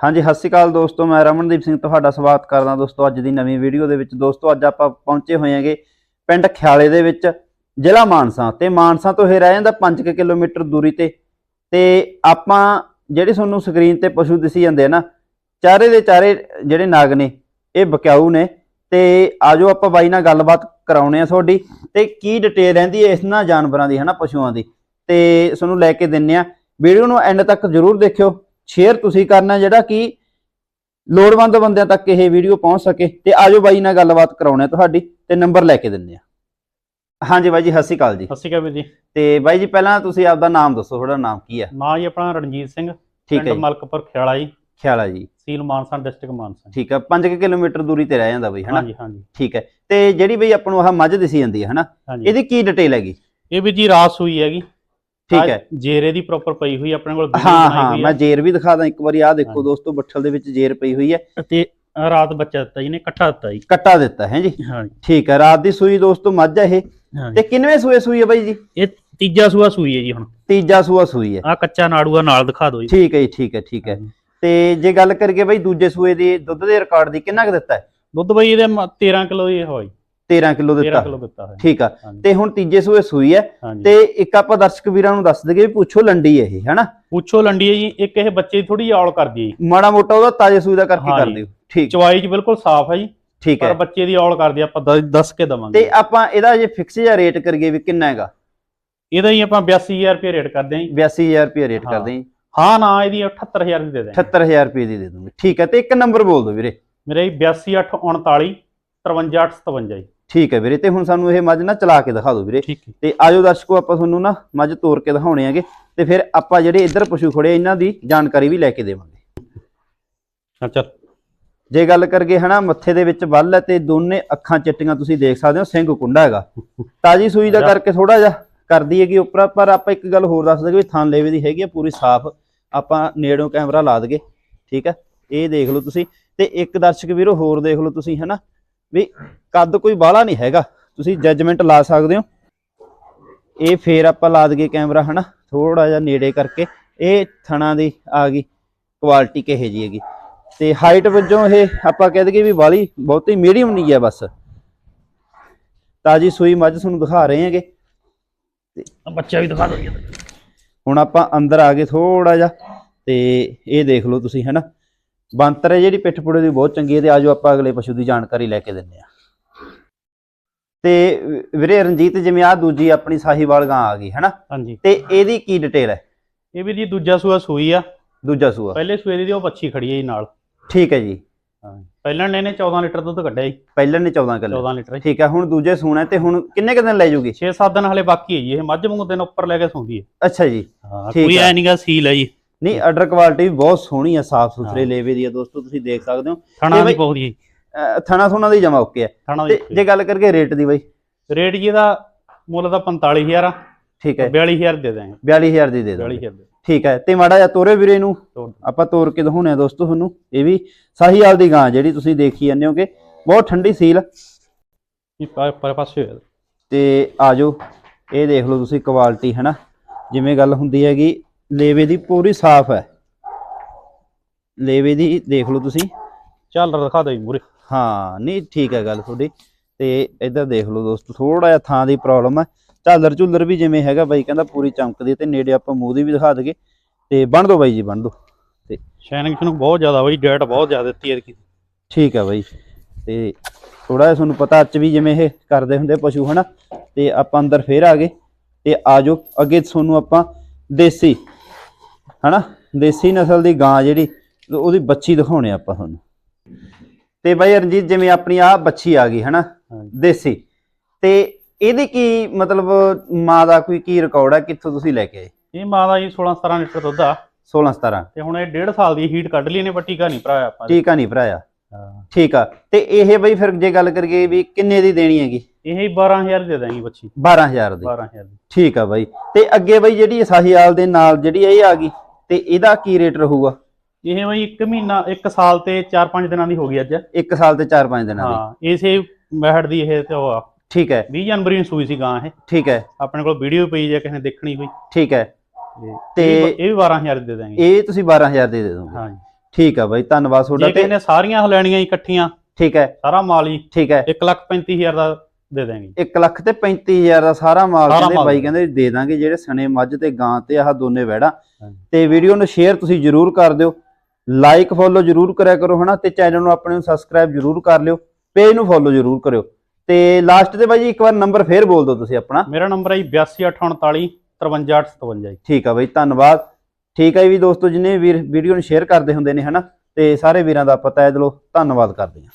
ਹਾਂਜੀ, ਸਤਿ ਸ਼੍ਰੀ ਅਕਾਲ ਦੋਸਤੋ, ਮੈਂ ਰਮਨਦੀਪ ਸਿੰਘ ਤੁਹਾਡਾ ਸਵਾਗਤ ਕਰਦਾ ਦੋਸਤੋ ਅੱਜ ਦੀ ਨਵੀਂ ਵੀਡੀਓ ਦੇ ਵਿੱਚ। ਦੋਸਤੋ, ਅੱਜ ਆਪਾਂ ਪਹੁੰਚੇ ਹੋਏ ਹਾਂਗੇ ਪਿੰਡ ਖਿਆਲੇ ਦੇ ਵਿੱਚ, ਜ਼ਿਲ੍ਹਾ ਮਾਨਸਾ ਤੇ ਮਾਨਸਾ ਤੋਂ ਇਹ ਰਹਿ ਜਾਂਦਾ 5 ਕਿਲੋਮੀਟਰ ਦੂਰੀ ਤੇ। ਤੇ ਆਪਾਂ ਜਿਹੜੇ ਤੁਹਾਨੂੰ ਸਕਰੀਨ ਤੇ ਪਸ਼ੂ ਦਿਸੀ ਜਾਂਦੇ ਆ ਨਾ, ਚਾਰੇ ਦੇ ਚਾਰੇ ਜਿਹੜੇ ਨਾਗ ਨੇ, ਇਹ ਬਕਿਆਊ ਨੇ। ਤੇ ਆਜੋ ਆਪਾਂ ਬਾਈ ਨਾਲ ਗੱਲਬਾਤ ਕਰਾਉਣੇ ਆ ਤੁਹਾਡੀ। ਤੇ ਕੀ ਡਿਟੇਲ ਰਹਿੰਦੀ ਹੈ ਇਹਨਾਂ ਜਾਨਵਰਾਂ ਦੀ, ਹਨਾ, ਪਸ਼ੂਆਂ ਦੀ? ਤੇ ਤੁਹਾਨੂੰ ਲੈ ਕੇ ਦਿੰਨੇ ਆ। ਵੀਡੀਓ ਨੂੰ ਐਂਡ ਤੱਕ ਜਰੂਰ ਦੇਖਿਓ। ਸ਼ੇਅਰ ਤੁਸੀਂ ਕਰਨਾ ਜਿਹੜਾ ਕਿ ਲੋੜਵੰਦ ਬੰਦਿਆਂ ਤੱਕ ਇਹ ਵੀਡੀਓ ਪਹੁੰਚ ਸਕੇ ਤੇ ਆਜੋ ਬਾਈ ਨਾਲ ਗੱਲਬਾਤ ਕਰਾਉਣੇ ਤੁਹਾਡੀ ਤੇ ਨੰਬਰ ਲੈ ਕੇ ਦਿੰਨੇ ਆ। ਹਾਂਜੀ ਬਾਈ ਜੀ ਸਤਿ ਸ਼੍ਰੀ ਅਕਾਲ ਜੀ। ਸਤਿ ਸ਼੍ਰੀ ਅਕਾਲ ਜੀ। ਤੇ ਬਾਈ ਜੀ ਪਹਿਲਾਂ ਤੁਸੀਂ ਆਪਦਾ ਨਾਮ ਦੱਸੋ ਤੁਹਾਡਾ ਨਾਮ ਕੀ ਹੈ ਨਾਂ ਜੀ ਆਪਣਾ ਰਣਜੀਤ ਸਿੰਘ ਠੀਕ ਹੈ ਪਿੰਡ ਮਲਕਪੁਰ ਖਿਆਲਾ ਜੀ। ਖਿਆਲਾ ਜੀ। ਸੀਲ ਮਾਨਸਾ ਡਿਸਟ੍ਰਿਕਟ ਮਾਨਸਾ। ਠੀਕ ਹੈ 5 ਕਿਲੋਮੀਟਰ ਦੂਰੀ ਤੇ ਰਹਿ ਜਾਂਦਾ ਬਾਈ ਹਨਾ? ਹਾਂਜੀ ਹਾਂਜੀ। ਠੀਕ ਹੈ ਤੇ ਜਿਹੜੀ ਬਈ ਆਪਾਂ ਨੂੰ ਆਹ ਮੱਝ ਦਿਸੀ ਜਾਂਦੀ ਹੈ ਹਨਾ? ਇਹਦੀ ਕੀ ਡਿਟੇਲ ਹੈਗੀ? ਇਹ ਵੀ ਜੀ ਰਾਸ ਹੋਈ ਹੈਗੀ। ਠੀਕ ਹੈ। ਜੇਰੇ ਦੀ ਪ੍ਰੋਪਰ ਪਈ ਹੋਈ ਆਪਣੇ ਕੋਲ ਹਾਂ ਹਾਂ ਮੈਂ ਜੇਰ ਵੀ ਦਿਖਾ ਦਾਂ ਇੱਕ ਵਾਰੀ ਆਹ ਦੇਖੋ। ਦੋਸਤੋ ਬੱਠਲ ਦੇ ਵਿੱਚ ਜੇਰ ਪਈ ਹੋਈ ਹੈ। ਤੇ ਰਾਤ ਬੱਚਾ ਦਿੱਤਾ ਜੀ ਨੇ ਇਕੱਠਾ ਦਿੱਤਾ ਜੀ। ਕੱਟਾ ਦਿੱਤਾ ਹੈ ਜੀ? ਹਾਂਜੀ ਠੀਕ ਹੈ ਰਾਤ ਦੀ ਸੂਈ ਦੋਸਤੋ ਮੱਝ ਹੈ ਇਹ। ਤੇ ਕਿੰਨਵੇਂ ਸੂਏ ਸੂਈ ਹੈ ਬਾਈ ਜੀ? ਇਹ ਤੀਜਾ ਸੂਆ ਸੂਈ ਹੈ ਜੀ ਹੁਣ। ਤੀਜਾ ਸੂਆ ਸੂਈ ਹੈ। ਆ ਕੱਚਾ ਨਾੜੂਆ ਨਾਲ ਦਿਖਾ ਦਿਓ ਜੀ। ਠੀਕ ਹੈ ਜੀ ਠੀਕ ਹੈ ਠੀਕ ਹੈ। ਤੇ ਜੇ ਗੱਲ ਕਰੀਏ ਬਾਈ ਦੂਜੇ ਸੂਏ ਦੀ ਦੁੱਧ ਦੇ ਰਿਕਾਰਡ ਦੀ ਕਿੰਨਾ ਕੁ ਦਿੱਤਾ ਹੈ? ਦੁੱਧ ਬਈ ਇਹਦੇ ਮ- 13 ਕਿਲੋ ਦੀ ਹੋਈ। 13 ਕਿਲੋ 13 ਦਿੱਤਾ। ਕਿਲੋ ਦਿੱਤਾ ਹੈ ਠੀਕ ਆ। ਹਾਂਜੀ। ਤੇ ਹੁਣ ਤੀਜੇ ਸੂਏ ਸੂਈ ਹੈ। ਹਾਂਜੀ। ਤੇ ਇੱਕ ਆਪਾਂ ਦਰਸ਼ਕ ਵੀਰਾਂ ਨੂੰ ਦੱਸ ਦਈਏ ਵੀ ਪੁੱਛੋ ਲੰਡੀ ਹੈ ਇਹ ਹਨਾ? ਪੁੱਛੋ ਲੰਡੀ ਹੈ ਜੀ ਇੱਕ ਇਹ ਬੱਚੇ ਦੀ ਥੋੜੀ ਔਲ ਕਰਦੀ ਹੈ ਜੀ। ਮਾੜਾ ਮੋਟਾ ਉਹਦਾ ਤਾਜੇ ਸੂਈ ਦਾ ਕਰਕੇ ਹਾਂ ਕਰ ਜੀ। ਦਿਓ। ਠੀਕ। ਚਵਾਈ ਚ ਬਿਲਕੁਲ ਸਾਫ਼ ਹੈ ਜੀ। ਠੀਕ ਪਰ ਹੈ ਬੱਚੇ ਦੀ ਔਲ ਕਰਦੀ ਆ, ਆਪਾਂ ਦ- ਦੱਸ ਕੇ ਦਵਾਂਗੇ। ਤੇ ਆਪਾਂ ਇਹਦਾ ਜੇ ਫਿਕਸ ਜਿਹਾ ਰੇਟ ਕਰੀਏ ਵੀ ਕਿੰਨਾ ਹੈਗਾ? ਇਹਦਾ ਹੀ ਆਪਾਂ 82000 ਰੁਪਏ ਰੇਟ ਕਰਦੇ ਆਂ ਜੀ। 82000 ਰੁਪਏ ਰੇਟ ਹਾਂ। ਕਰਦੇ ਹਾਂ ਹਾਂ ਨਾ ਇਹਦੀ 78000 ਦੀ ਦੇ ਦੇ 78000 ਰੁਪਏ ਦੀ ਦੇ ਦੂੰਗੇ। ਠੀਕ ਹੈ ਤੇ ਇੱਕ ਨੰਬਰ ਬੋਲ ਦਿਓ ਵੀਰੇ। ਮੇਰੇ 82839 53857 ਜੀ। ਠੀਕ ਹੈ ਵੀਰੇ ਤੇ ਹੁਣ ਸਾਨੂੰ ਇਹ ਮੱਝ ਨਾ ਚਲਾ ਕੇ ਦਿਖਾ ਦਿਓ ਵੀਰੇ। ਤੇ ਆਜੋ ਦਰਸ਼ਕੋ ਆਪਾਂ ਤੁਹਾਨੂੰ ਨਾ ਮੱਝ ਤੋੜ ਕੇ ਦਿਖਾਉਣੇ ਆਗੇ ਤੇ ਫਿਰ ਆਪਾਂ ਜਿਹੜੇ ਇੱਧਰ ਪਸ਼ੂ ਖੜੇ ਇਹਨਾਂ ਦੀ ਜਾਣਕਾਰੀ ਵੀ ਲੈ ਕੇ ਦੇਵਾਂਗੇ। ਹਾਂ ਚੱਲ। ਜੇ ਗੱਲ ਕਰਗੇ ਹਨਾ ਮੱਥੇ ਦੇ ਵਿੱਚ ਵੱਲ ਹੈ ਤੇ ਦੋਨੇ ਅੱਖਾਂ ਚਿੱਟੀਆਂ ਤੁਸੀਂ ਦੇਖ ਸਕਦੇ ਹੋ ਸਿੰਘ ਕੁੰਡਾ ਹੈਗਾ। ਤਾਜੀ ਸੂਈ ਦਾ। ਕਰਕੇ ਥੋੜਾ ਜਿਹਾ ਕਰਦੀ ਹੈਗੀ ਉੱਪਰ ਪਰ ਆਪਾਂ ਇੱਕ ਗੱਲ ਹੋਰ ਦੱਸ ਦਈਏ ਵੀ ਥਾਂ ਲੇਵੇ ਦੀ ਹੈਗੀ ਆ ਪੂਰੀ ਸਾਫ਼। ਆਪਾਂ ਨੇੜੋਂ ਕੈਮਰਾ ਲਾ ਦਗੇ ਠੀਕ ਹੈ। ਇਹ ਦੇਖ ਲਓ ਤੁਸੀਂ। ਤੇ ਇੱਕ ਦਰਸ਼ਕ ਵੀਰੋ ਹੋਰ ਦੇਖ ਲਓ ਤੁਸੀਂ ਹਨਾ। ਵੀ ਕੱਦ ਕੋਈ ਬਾਹਲਾ ਨਹੀਂ ਹੈਗਾ। ਤੁਸੀਂ ਜੱਜਮੈਂਟ ਲਾ ਸਕਦੇ ਹੋ। ਇਹ ਫੇਰ ਆਪਾਂ ਲਾ ਦਗੇ ਕੈਮਰਾ ਹਨਾ? ਥੋੜਾ ਜਿਹਾ ਨੇੜੇ ਕਰਕੇ। ਇਹ ਥਣਾ ਦੀ ਆ ਗਈ ਕੁਆਲਿਟੀ ਕਿਹੇ ਜੀ ਹੈਗੀ। ਤੇ ਹਾਈਟ ਵਜੋਂ ਇਹ ਆਪਾਂ ਕਹਿ ਦਈਏ ਵੀ ਵਾਲੀ ਬਹੁਤੀ ਮੀਡੀਅਮ ਨਹੀਂ ਹੈ ਬਸ। ਤਾਜੀ ਸੂਈ ਮੱਝ ਤੁਹਾਨੂੰ ਦਿਖਾ ਰਹੇ ਹਾਂਗੇ। ਆਹ ਬੱਚਾ ਵੀ ਦਿਖਾ ਜੀ। ਹੁਣ ਆਪਾਂ ਅੰਦਰ ਆ ਗਏ ਥੋੜਾ ਜਿਹਾ। ਤੇ ਇਹ ਦੇਖ ਲਓ ਤੁਸੀਂ ਹੈਨਾ? ਬੰਤਰ ਹੈ ਜਿਹੜੀ ਪਿੱਠ ਪੁੜੇ ਦੀ ਬਹੁਤ ਚੰਗੀ ਹੈ ਤੇ ਆਜੋ ਆਪਾਂ ਅਗਲੇ ਪਸ਼ੂ ਦੀ ਜਾਣਕਾਰੀ ਲੈ ਕੇ ਦਿੰਨੇ ਆ ਤੇ ਵੀਰੇ ਰਣਜੀਤ ਜਿਵੇਂ ਆ ਦੂਜੀ ਆਪਣੀ ਸਾਹੀਵਾਲ ਗਾਂ ਆ ਗਈ ਹੈਨਾ? ਹਾਂਜੀ। ਤੇ ਇਹਦੀ ਕੀ ਡਿਟੇਲ ਹੈ? ਇਹ ਵੀ ਜੀ ਦੂਜਾ ਸੂਆ ਸੂਈ ਆ। ਦੂਜਾ ਸੂਆ। ਪਹਿਲੇ ਸੂਏ ਦੀ ਉਹ ਬੱਚੀ ਖੜੀ ਹੈ ਜੀ ਨਾਲ। ਠੀਕ ਹੈ ਜੀ। ਪਹਿਲਾਂ ਨੇ ਇਹਨੇ 14 ਲੀਟਰ ਦੁੱਧ ਕੱਢਿਆ ਜੀ। ਪਹਿਲਾਂ ਨੇ 14 ਕਿਲੋ 14 ਲੀਟਰ ਠੀਕ ਹੈ ਹੁਣ ਦੂਜੇ ਸੂਣਾ ਤੇ ਹੁਣ ਕਿੰਨੇ ਕੁ ਦਿਨ ਲੈ ਜੂਗੀ? 6-7 ਦਿਨ ਹਲੇ ਬਾਕੀ ਹੈ ਜੀ ਇਹ ਮੱਝ ਵਾਂਗੂ ਦਿਨ ਉੱਪਰ ਲੈ ਕੇ ਸੌਂਦੀ ਹੈ। ਅੱਛਾ ਜੀ। ਕੋਈ। ਐ ਨਹੀਂਗਾ ਸੀਲ ਹੈ ਜੀ। ਨਹੀਂ ਆਰਡਰ ਕੁਆਲਿਟੀ ਬਹੁਤ ਸੋਹਣੀ ਆ ਸਾਫ਼ ਸੁਥਰੇ। ਲੇਵੇ ਦੀ ਆ ਦੋਸਤੋ ਤੁਸੀਂ ਦੇਖ ਸਕਦੇ ਹੋ। ਥਣਾ ਦੀ ਪਹੁੰਚ ਜੀ। ਥਣਾ ਥੁਣਾ ਦੀ ਜਮਾ ਓਕੇ ਆ। ਤੇ ਦੀ ਜੇ ਗੱਲ ਕਰਕੇ ਰੇਟ ਦੀ ਬਾਈ? ਰੇਟ ਜੀ ਇਹਦਾ ਮੁੱਲ ਦਾ 45000 ਆ। ਠੀਕ ਹੈ। 42000 ਦੇ ਦਾਂਗੇ 42000 ਦੀ ਦੇ ਦਿਓ 42000 ਦੇ। ਠੀਕ ਹੈ। ਤੇ ਮਾੜਾ ਜਿਹਾ ਤੋਰੇ ਵੀਰੇ ਨੂੰ। ਆਪਾਂ ਤੋਰ ਕੇ ਦਿਖਾਉਣੇ ਆ ਦੋਸਤੋ ਤੁਹਾਨੂੰ। ਇਹ ਵੀ ਸਾਹੀਵਾਲ ਦੀ ਗਾਂ ਜਿਹੜੀ ਤੁਸੀਂ ਦੇਖੀ ਜਾਂਦੇ ਹੋਗੇ। ਬਹੁਤ ਠੰਡੀ ਸੀਲ ਇਹ ਪਾ- ਪਾ- ਪਾਸੇ ਤੇ ਆਜੋ ਇਹ ਦੇਖ ਲਓ ਤੁਸੀਂ ਕੁਆਲਿਟੀ ਹੈਨਾ? ਜਿਵੇਂ ਗੱਲ ਹੁੰਦੀ ਹੈਗੀ ਲੇਵੇ ਦੀ ਪੂਰੀ ਸਾਫ਼ ਹੈ। ਲੇਵੇ ਦੀ ਦੇਖ ਲਓ ਤੁਸੀਂ। ਚੱਲ ਦਿਖਾ ਜੀ ਮੂਰੇ। ਹਾਂ ਨਹੀਂ ਠੀਕ ਹੈ ਗੱਲ ਤੁਹਾਡੀ। ਤੇ ਇੱਧਰ ਦੇਖ ਲਓ ਦੋਸਤੋ ਥੋੜਾ ਜਿਹਾ ਥਾਂ ਦੀ ਪ੍ਰੋਬਲਮ ਹੈ। ਝਾਲਰ ਝੁੱਲਰ ਵੀ ਜਿਵੇਂ ਹੈਗਾ ਬਾਈ ਕਹਿੰਦਾ ਪੂਰੀ ਚਮਕਦੀ ਤੇ ਨੇੜੇ ਆਪਾਂ ਮੂੰਹ ਦੀ ਵੀ ਦਿਖਾ ਦਈਏ। ਤੇ ਬਣ ਦੋ ਬਾਈ ਜੀ ਬਣ ਦੋ ਤੇ ਸ਼ਾਈਨਿੰਗ ਨੂੰ ਬਹੁਤ ਜ਼ਿਆਦਾ ਬਈ ਡੇਟ ਬਹੁਤ ਜ਼ਿਆਦਾ ਦਿੱਤੀ ਹੈ ਠੀਕ ਹੈ ਬਾਈ। ਤੇ ਥੋੜਾ ਜਿਹਾ ਤੁਹਾਨੂੰ ਪਤਾ ਅੱਜ ਵੀ ਜਿਵੇਂ ਇਹ ਕਰਦੇ ਹੁੰਦੇ ਪਸ਼ੂ ਹਨਾ। ਤੇ ਆਪਾਂ ਅੰਦਰ ਫੇਰ ਆ ਗਏ। ਤੇ ਆਜੋ ਅੱਗੇ ਤੁਹਾਨੂੰ ਆਪਾਂ ਦੇਸੀ ਹਨਾ? ਦੇਸੀ ਨਸਲ ਦੀ ਗਾਂ ਜਿਹੜੀ ਉਹਦੀ ਬੱਚੀ ਦਿਖਾਉਣੇ ਆਪਾਂ ਤੁਹਾਨੂੰ। ਤੇ ਬਾਈ ਰਣਜੀਤ ਜਿਵੇਂ ਆਪਣੀ ਆ ਬੱਚੀ ਆ ਗਈ ਹਨਾ? ਦੇਸੀ। ਤੇ ਇਹਦੀ ਕੀ ਮਤਲਬ ਮਾਂ ਦਾ ਕੋਈ ਕੀ ਰਿਕਾਰਡ ਹੈ ਕਿੱਥੋਂ ਤੁਸੀਂ ਲੈ ਕੇ ਆਏ? ਇਹ ਮਾਂ ਦਾ ਜੀ 16 17 ਲੀਟਰ ਦੁੱਧ ਆ। 16 17 ਤੇ ਹੁਣ ਇਹ 1.5 ਸਾਲ ਦੀ ਹੀਟ ਕੱਢ ਲਈ ਨੇ ਪਰ ਟੀਕਾ ਨਹੀਂ ਭਰਾਇਆ ਆਪਾਂ। ਟੀਕਾ ਨਹੀਂ ਭਰਾਇਆ। ਠੀਕ ਆ। ਤੇ ਇਹ ਬਈ ਫਿਰ ਜੇ ਗੱਲ ਕਰੀਏ ਵੀ ਕਿੰਨੇ ਦੀ ਦੇਣੀ ਹੈਗੀ? ਇਹ ਹੀ 12000 ਦੇ ਦਾਂਗੇ ਬੱਚੀ। 12000 ਦੀ। 12000 ਦੀ। ਠੀਕ ਆ ਬਾਈ। ਤੇ ਅੱਗੇ ਬਾਈ ਜਿਹੜੀ ਸਾਹੀਵਾਲ ਦੇ ਨਾਲ ਜਿਹੜੀ ਇਹ ਆ ਗਈ ਤੇ ਇਹਦਾ ਕੀ ਰੇਟ ਰਹੂਗਾ? ਇਹ ਬਈ 1 ਮਹੀਨਾ 1 ਸਾਲ ਤੇ 4-5 ਦਿਨਾਂ ਦੀ ਹੋ ਗਈ ਅੱਜ। 1 ਸਾਲ ਤੇ 4-5 ਦਿਨਾਂ ਦੀ। ਹਾਂ ਇਸੇ ਮਹਿੜ ਦੀ ਇਹ ਤੇ ਉਹ ਆ। ਠੀਕ ਹੈ। 20 ਜਨਵਰੀ ਨੂੰ ਸੂਈ ਸੀ ਗਾਂ ਇਹ। ਠੀਕ ਹੈ। ਆਪਣੇ ਕੋਲ ਵੀਡੀਓ ਪਈ ਜੇ ਕਿਸੇ ਨੇ ਦੇਖਣੀ ਹੋਈ। ਠੀਕ ਹੈ। ਤੇ ਇਹ ਵੀ- ਇਹ ਵੀ 12000 ਦੀ ਦਾਂਗੇ। ਇਹ ਤੁਸੀਂ 12000 ਦੇ ਦੇ ਦੋਗੇ। ਹਾਂ ਜੀ। ਠੀਕ ਆ ਬਾਈ ਧੰਨਵਾਦ ਤੁਹਾਡਾ ਤੇ ਨੇ ਸਾਰੀਆਂ ਲੈਣੀਆਂ ਇਕੱਠੀਆਂ ਠੀਕ ਹੈ। ਸਾਰਾ ਮਾਲ ਹੀ ਠੀਕ ਹੈ। 135000 ਦਾ ਦੇ ਦਾਂਗੇ 1 ਲੱਖ ਤੇ 35000 ਦਾ ਸਾਰਾ ਮਾਲ ਸਾਰਾ ਕਹਿੰਦੇ ਮਾਲ। ਬਾਈ ਕਹਿੰਦੇ ਦੇ ਦਾਂਗੇ ਜਿਹੜੇ ਸਣੇ ਮੱਝ ਤੇ ਗਾਂ ਤੇ ਆਹ ਦੋਨੇ ਵੈੜਾ। ਹਾਂਜੀ। ਤੇ ਵੀਡੀਓ ਨੂੰ ਸ਼ੇਅਰ ਤੁਸੀਂ ਜਰੂਰ ਕਰ ਦਿਓ। ਲਾਈਕ ਫੋਲੋ ਜਰੂਰ ਕਰਿਆ ਕਰੋ ਹਨਾ ਤੇ ਚੈਨਲ ਨੂੰ ਆਪਣੇ ਨੂੰ ਸਬਸਕ੍ਰਾਈਬ ਜਰੂਰ ਕਰ ਲਿਓ। ਪੇਜ ਨੂੰ ਫੋਲੋ ਜਰੂਰ ਕਰਿਓ। ਤੇ ਲਾਸਟ ਤੇ ਬਾਈ ਜੀ ਇੱਕ ਵਾਰ ਨੰਬਰ ਫੇਰ ਬੋਲ ਦਿਓ ਤੁਸੀਂ ਆਪਣਾ। ਮੇਰਾ ਨੰਬਰ ਹੈ ਜੀ 823839 53857 ਜੀ। ਠੀਕ ਆ ਬਾਈ ਧੰਨਵਾਦ। ਠੀਕ ਹੈ ਵੀ ਦੋਸਤੋ ਜਿਨੇ ਵੀਰ ਵੀਡੀਓ ਨੂੰ ਸ਼ੇਅਰ ਕਰਦੇ ਹੁੰਦੇ ਨੇ ਹਨਾ ਤੇ ਸਾਰੇ ਵੀਰਾਂ ਦਾ ਆਪਾਂ ਤਹਿ ਦਿਲੋਂ ਧੰਨਵਾਦ ਕਰਦੇ ਹਾਂ।